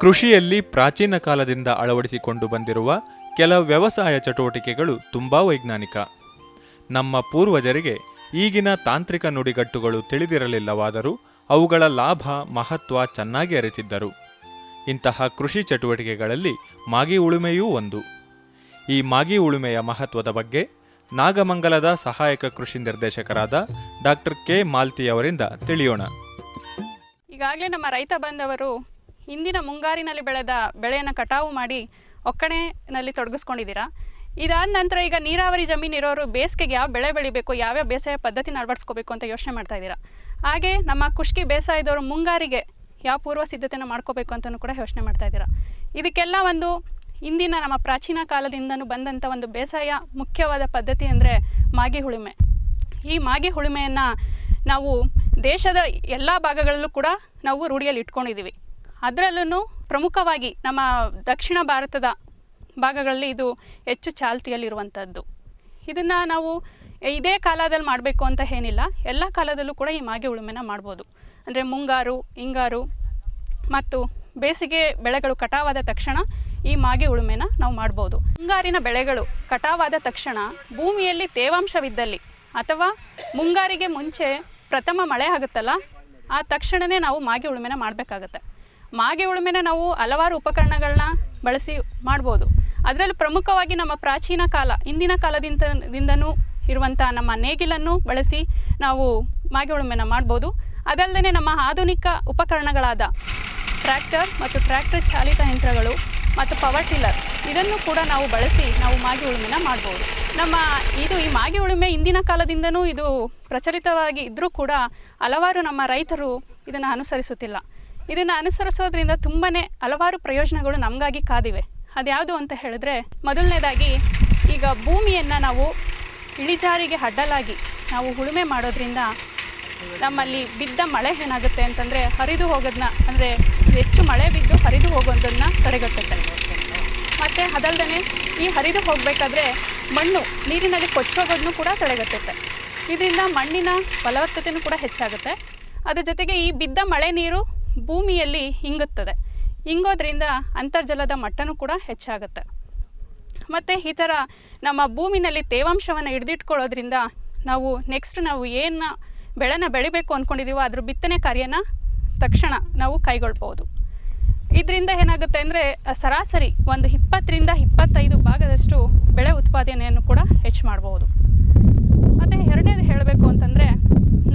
ಕೃಷಿಯಲ್ಲಿ ಪ್ರಾಚೀನ ಕಾಲದಿಂದ ಅಳವಡಿಸಿಕೊಂಡು ಬಂದಿರುವ ಕೆಲ ವ್ಯವಸಾಯ ಚಟುವಟಿಕೆಗಳು ತುಂಬಾ ವೈಜ್ಞಾನಿಕ. ನಮ್ಮ ಪೂರ್ವಜರಿಗೆ ಈಗಿನ ತಾಂತ್ರಿಕ ನುಡಿಗಟ್ಟುಗಳು ತಿಳಿದಿರಲಿಲ್ಲವಾದರೂ ಅವುಗಳ ಲಾಭ, ಮಹತ್ವ ಚೆನ್ನಾಗಿ ಅರಿತಿದ್ದರು. ಇಂತಹ ಕೃಷಿ ಚಟುವಟಿಕೆಗಳಲ್ಲಿ ಮಾಗಿ ಉಳುಮೆಯೂ ಒಂದು. ಈ ಮಾಗಿ ಉಳುಮೆಯ ಮಹತ್ವದ ಬಗ್ಗೆ ನಾಗಮಂಗಲದ ಸಹಾಯಕ ಕೃಷಿ ನಿರ್ದೇಶಕರಾದ ಡಾಕ್ಟರ್ ಕೆ. ಮಾಲ್ತಿ ಅವರಿಂದ ತಿಳಿಯೋಣ. ಈಗಾಗಲೇ ನಮ್ಮ ರೈತ ಬಂದವರು ಹಿಂದಿನ ಮುಂಗಾರಿನಲ್ಲಿ ಬೆಳೆದ ಬೆಳೆಯನ್ನು ಕಟಾವು ಮಾಡಿ ಒಕ್ಕಣೆನಲ್ಲಿ ತೊಡಗಿಸ್ಕೊಂಡಿದ್ದೀರಾ? ಇದಾದ ನಂತರ ಈಗ ನೀರಾವರಿ ಜಮೀನು ಇರೋರು ಬೇಸಿಗೆಗೆ ಯಾವ ಬೆಳೆ ಬೆಳಿಬೇಕು, ಯಾವ್ಯಾವ ಬೇಸಾಯ ಪದ್ಧತಿನ ಅಳವಡಿಸ್ಕೋಬೇಕು ಅಂತ ಯೋಚನೆ ಮಾಡ್ತಾ ಇದ್ದೀರಾ? ಹಾಗೆ ನಮ್ಮ ಕುಷ್ಕಿ ಬೇಸಾಯದವರು ಮುಂಗಾರಿಗೆ ಯಾವ ಪೂರ್ವ ಸಿದ್ಧತೆನ ಮಾಡ್ಕೋಬೇಕು ಅಂತಲೂ ಕೂಡ ಯೋಚನೆ ಮಾಡ್ತಾ ಇದ್ದೀರಾ? ಇದಕ್ಕೆಲ್ಲ ಒಂದು ಇಂದಿನ ನಮ್ಮ ಪ್ರಾಚೀನ ಕಾಲದಿಂದನೂ ಬಂದಂಥ ಒಂದು ಬೇಸಾಯ ಮುಖ್ಯವಾದ ಪದ್ಧತಿ ಅಂದರೆ ಮಾಗಿ ಹುಳಿಮೆ. ಈ ಮಾಗಿ ಹುಳಿಮೆಯನ್ನು ನಾವು ದೇಶದ ಎಲ್ಲ ಭಾಗಗಳಲ್ಲೂ ಕೂಡ ನಾವು ರೂಢಿಯಲ್ಲಿ ಇಟ್ಕೊಂಡಿದ್ದೀವಿ. ಅದರಲ್ಲೂ ಪ್ರಮುಖವಾಗಿ ನಮ್ಮ ದಕ್ಷಿಣ ಭಾರತದ ಭಾಗಗಳಲ್ಲಿ ಇದು ಹೆಚ್ಚು ಚಾಲ್ತಿಯಲ್ಲಿರುವಂಥದ್ದು. ಇದನ್ನು ನಾವು ಇದೇ ಕಾಲದಲ್ಲಿ ಮಾಡಬೇಕು ಅಂತ ಏನಿಲ್ಲ, ಎಲ್ಲ ಕಾಲದಲ್ಲೂ ಕೂಡ ಈ ಮಾಗಿ ಉಳುಮೆನ ಮಾಡ್ಬೋದು. ಅಂದರೆ ಮುಂಗಾರು, ಹಿಂಗಾರು ಮತ್ತು ಬೇಸಿಗೆ ಬೆಳೆಗಳು ಕಟಾವಾದ ತಕ್ಷಣ ಈ ಮಾಗಿ ಉಳುಮೆನ ನಾವು ಮಾಡ್ಬೋದು. ಮುಂಗಾರಿನ ಬೆಳೆಗಳು ಕಟಾವಾದ ತಕ್ಷಣ ಭೂಮಿಯಲ್ಲಿ ತೇವಾಂಶವಿದ್ದಲ್ಲಿ ಅಥವಾ ಮುಂಗಾರಿಗೆ ಮುಂಚೆ ಪ್ರಥಮ ಮಳೆ ಆಗುತ್ತಲ್ಲ, ಆ ತಕ್ಷಣವೇ ನಾವು ಮಾಗಿ ಉಳುಮೆನ ಮಾಡಬೇಕಾಗತ್ತೆ. ಮಾಗಿ ಉಳುಮೆನ ನಾವು ಹಲವಾರು ಉಪಕರಣಗಳನ್ನ ಬಳಸಿ ಮಾಡ್ಬೋದು. ಅದರಲ್ಲಿ ಪ್ರಮುಖವಾಗಿ ನಮ್ಮ ಪ್ರಾಚೀನ ಕಾಲ, ಇಂದಿನ ಕಾಲದಿಂದ ದಿಂದನೂ ಇರುವಂಥ ನಮ್ಮ ನೇಗಿಲನ್ನು ಬಳಸಿ ನಾವು ಮಾಗಿ ಉಳುಮೆನ ಮಾಡ್ಬೋದು. ಅದಲ್ಲದೆ ನಮ್ಮ ಆಧುನಿಕ ಉಪಕರಣಗಳಾದ ಟ್ರ್ಯಾಕ್ಟರ್ ಮತ್ತು ಟ್ರ್ಯಾಕ್ಟರ್ ಚಾಲಿತ ಯಂತ್ರಗಳು ಮತ್ತು ಪವರ್ ಟಿಲ್ಲರ್ ಇದನ್ನು ಕೂಡ ನಾವು ಬಳಸಿ ನಾವು ಮಾಗಿ ಉಳುಮೆನ ಮಾಡ್ಬೋದು. ನಮ್ಮ ಇದು ಈ ಮಾಗಿ ಉಳುಮೆ ಇಂದಿನ ಕಾಲದಿಂದನೂ ಇದು ಪ್ರಚಲಿತವಾಗಿ ಇದ್ದರೂ ಕೂಡ ಹಲವಾರು ನಮ್ಮ ರೈತರು ಇದನ್ನು ಅನುಸರಿಸುತ್ತಿಲ್ಲ. ಇದನ್ನು ಅನುಸರಿಸೋದ್ರಿಂದ ತುಂಬಾ ಹಲವಾರು ಪ್ರಯೋಜನಗಳು ನಮಗಾಗಿ ಕಾದಿವೆ. ಅದ್ಯಾವುದು ಅಂತ ಹೇಳಿದ್ರೆ ಮೊದಲನೇದಾಗಿ ಈಗ ಭೂಮಿಯನ್ನು ನಾವು ಇಳಿಜಾರಿಗೆ ಅಡ್ಡಲಾಗಿ ನಾವು ಉಳುಮೆ ಮಾಡೋದ್ರಿಂದ ನಮ್ಮಲ್ಲಿ ಬಿದ್ದ ಮಳೆ ಏನಾಗುತ್ತೆ ಅಂತಂದರೆ ಹರಿದು ಹೋಗೋದನ್ನ ಅಂದರೆ ಹೆಚ್ಚು ಮಳೆ ಬಿದ್ದು ಹರಿದು ಹೋಗೋದನ್ನು ತಡೆಗಟ್ಟುತ್ತೆ. ಮತ್ತು ಅದಲ್ದೇ ಈ ಹರಿದು ಹೋಗಬೇಕಾದ್ರೆ ಮಣ್ಣು ನೀರಿನಲ್ಲಿ ಕೊಚ್ಚೋಗೋದನ್ನು ಕೂಡ ತಡೆಗಟ್ಟುತ್ತೆ. ಇದರಿಂದ ಮಣ್ಣಿನ ಫಲವತ್ತತೆಯೂ ಕೂಡ ಹೆಚ್ಚಾಗುತ್ತೆ. ಅದರ ಜೊತೆಗೆ ಈ ಬಿದ್ದ ಮಳೆ ನೀರು ಭೂಮಿಯಲ್ಲಿ ಇಂಗುತ್ತದೆ. ಇಂಗೋದ್ರಿಂದ ಅಂತರ್ಜಲದ ಮಟ್ಟನೂ ಕೂಡ ಹೆಚ್ಚಾಗುತ್ತೆ. ಮತ್ತು ಈ ಥರ ನಮ್ಮ ಭೂಮಿನಲ್ಲಿ ತೇವಾಂಶವನ್ನು ಹಿಡಿದಿಟ್ಕೊಳ್ಳೋದ್ರಿಂದ ನಾವು ನೆಕ್ಸ್ಟ್ ನಾವು ಏನು ಬೆಳೆನ ಬೆಳಿಬೇಕು ಅಂದ್ಕೊಂಡಿದ್ದೀವೋ ಅದ್ರ ಬಿತ್ತನೆ ಕಾರ್ಯನ ತಕ್ಷಣ ನಾವು ಕೈಗೊಳ್ಬೋದು ಇದರಿಂದ ಏನಾಗುತ್ತೆ ಅಂದರೆ ಸರಾಸರಿ ಒಂದು ಇಪ್ಪತ್ತರಿಂದ ಇಪ್ಪತ್ತೈದು ಭಾಗದಷ್ಟು ಬೆಳೆ ಉತ್ಪಾದನೆಯನ್ನು ಕೂಡ ಹೆಚ್ಚು ಮಾಡ್ಬೋದು ಮತ್ತು ಎರಡನೇದು ಹೇಳಬೇಕು ಅಂತಂದರೆ